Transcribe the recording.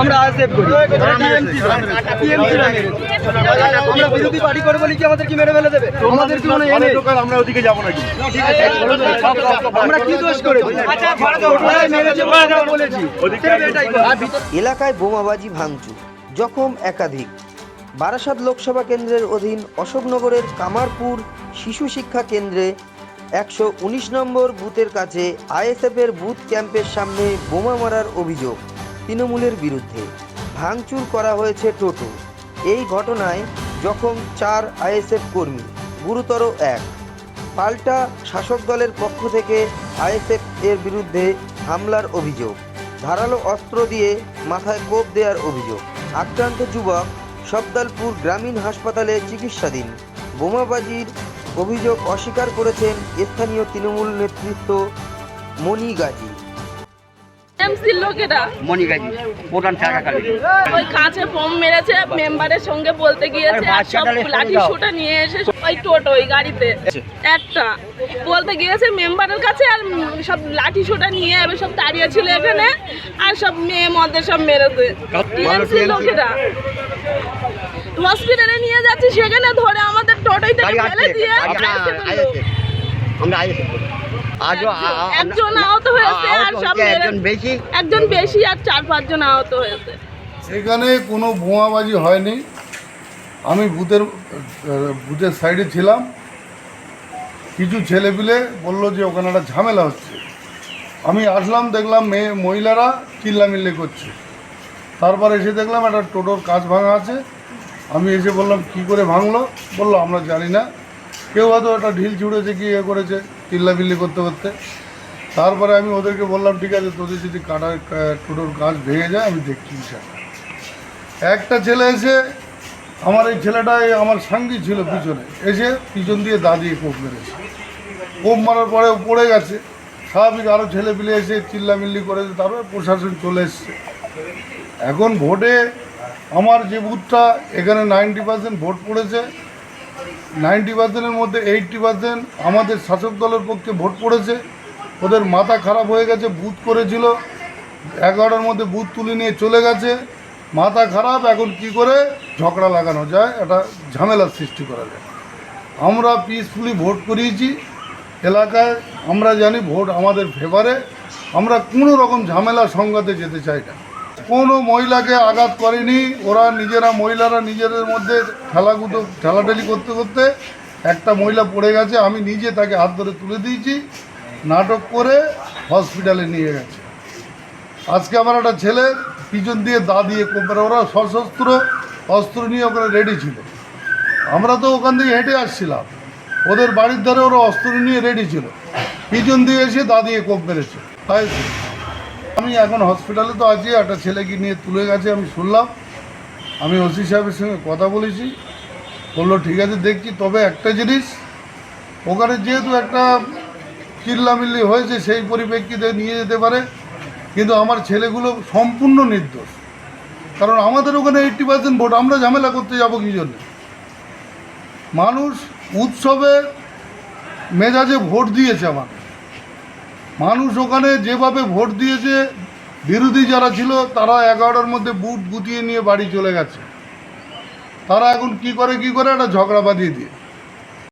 আমরা করি। আমরা বিরোধী পার্টি করে বলি কি আমাদের কি মেরে ফেলে দেবে? আমাদের কি মনে আমরা ওদিকে যাব নাকি আমরা কি দোষ কথা। এলাকায় বোমাবাজি ভাঙচুর, জখম একাধিক। বারাসাত লোকসভা কেন্দ্রের অধীন অশোকনগরের কামারপুর শিশু শিক্ষা কেন্দ্রে একশো উনিশ নম্বর বুথের কাছে আইএসএফের বুথ ক্যাম্পের সামনে বোমা মারার অভিযোগ। তৃণমূলের বিরুদ্ধে ভাঙচুর করা হয়েছে টোটো। এই ঘটনায় জখম চার আইএসএফ কর্মী, গুরুতর এক। পাল্টা শাসক দলের পক্ষ থেকে আইএসএফ এর বিরুদ্ধে হামলার অভিযোগ। ধারালো অস্ত্র দিয়ে মাথায় কোপ দেওয়ার অভিযোগ। আক্রান্ত যুবক সবদালপুর গ্রামীণ হাসপাতালে চিকিৎসাধীন। বোমাবাজির অভিযোগ অস্বীকার করেছেন স্থানীয় তৃণমূল নেতৃত্ব মনি গাজী এমসির লোকেরা? মনিগাজি প্রধান থাকাকালীন ওই কাছে বোম মেরেছে মেম্বারের সঙ্গে বলতে গিয়েছে আর সব লাঠি নিয়ে এসে ওই টোটো ওই গাড়িতে। একটা। বলতে গিয়েছে মেম্বারের কাছে আর সব লাঠি নিয়ে এবার সব দাঁড়িয়ে ছিল এখানে আর সব মেয়ে মদের সব মেরেছে। লোকেরা। হসপিটালে নিয়ে যাচ্ছি সেখানে ধরে আমাদের টোটোই থেকে ফেলে দিয়ে। আইএসএফ আমরা আইএসএফ আজও আ- একজন আহত হয়েছে আর সব একজন বেশি। একজন বেশি আর চার পাঁচজন আহত হয়েছে। সেখানে কোনো বোমাবাজি হয়নি। আমি বুথের বুথের সাইডে ছিলাম। কিছু ছেলেপিলে বলল যে ওখানে একটা ঝামেলা হচ্ছে। আমি আসলাম দেখলাম মেয়ে মহিলারা চিল্লামিল্লি করছে। তারপর এসে দেখলাম একটা টোটোর কাজ ভাঙা আছে। আমি এসে বললাম কি করে ভাঙলো? বলল আমরা জানি না। কেউ হয়তো একটা ঢিল ছুঁড়েছে কি ইয়ে করেছে? চিল্লামিল্লি করতে করতে। তারপরে আমি ওদেরকে বললাম, ঠিক আছে, তোদের যদি কাটার টোটোর কাজ ভেঙে যায়, আমি দেখছি একটা ছেলে এসে আমার এই ছেলেটা আমার সঙ্গী ছিল পিছনে, এসে পিছন দিয়ে দাঁড়িয়ে কোপ মেরেছে। কোপ মারার পরে পড়ে গেছে। স্বাভাবিক আরও ছেলে পিলে এসে চিল্লামিল্লি করেছে তারপরে প্রশাসন চলে এসছে। এখন ভোটে আমার যে বুথটা, এখানে নাইনটি পার্সেন্ট ভোট পড়েছে। নাইনটি পার্সেন্টের মধ্যে এইটটি পার্সেন্ট আমাদের শাসক দলের পক্ষে ভোট পড়েছে। ওদের মাথা খারাপ হয়ে গেছে, বুথ করেছিল। এগারোটার মধ্যে বুথ তুলে নিয়ে চলে গেছে। মাথা খারাপ, এখন কি করে? ঝগড়া লাগানো যায়, একটা ঝামেলার সৃষ্টি করা যায়। আমরা পিসফুলি ভোট করিয়েছি। এলাকায় আমরা জানি ভোট আমাদের ফেভারে আমরা কোনো রকম ঝামেলা, সংঘাতে যেতে চাই না। কোনো মহিলাকে আঘাত করেনি। ওরা নিজেরা মহিলারা নিজেদের মধ্যে ঠেলাগুতো, ঠেলাঠেলি করতে করতে একটা মহিলা পড়ে গেছে। আমি নিজে তাকে হাত ধরে তুলে দিয়েছি, নাটক করে হসপিটালে নিয়ে গেছে। আজকে আমার একটা ছেলে, পিছন দিয়ে দা দিয়ে কোম্পানি ওরা সশস্ত্র, অস্ত্র নিয়ে ওখানে রেডি ছিল। আমরা তো ওখান থেকে হেঁটে আসছিলাম। ওদের বাড়ির ধারে ওরা অস্ত্র নিয়ে রেডি ছিল। পিছন দিয়ে এসে দা দিয়ে কোপ মেরেছে। তাই। আমি এখন হসপিটালে তো আছি, একটা ছেলেকে নিয়ে তুলে গেছে, আমি শুনলাম। আমি ওসি সাহেবের সঙ্গে কথা বলেছি, বলল, ঠিক আছে, দেখছি, তবে একটা জিনিস, ওখানে যেহেতু একটা চিল্লামিল্লি হয়েছে, সেই পরিপ্রেক্ষিতে নিয়ে যেতে পারে, কিন্তু আমার ছেলেগুলো সম্পূর্ণ নির্দোষ। কারণ আমাদের ওখানে এইট্টি পার্সেন্ট ভোট, আমরা ঝামেলা করতে যাব কী জন্য? মানুষ উৎসবে মেজাজে ভোট দিয়েছে আমার মানুষ ওখানে যেভাবে ভোট দিয়েছে, বিরোধী যারা ছিল, তারা এগারোটার মধ্যে বুট গুটিয়ে নিয়ে বাড়ি চলে গেছে। তারা এখন কি করে কি করে? একটা ঝগড়া বাঁধিয়ে দিয়ে।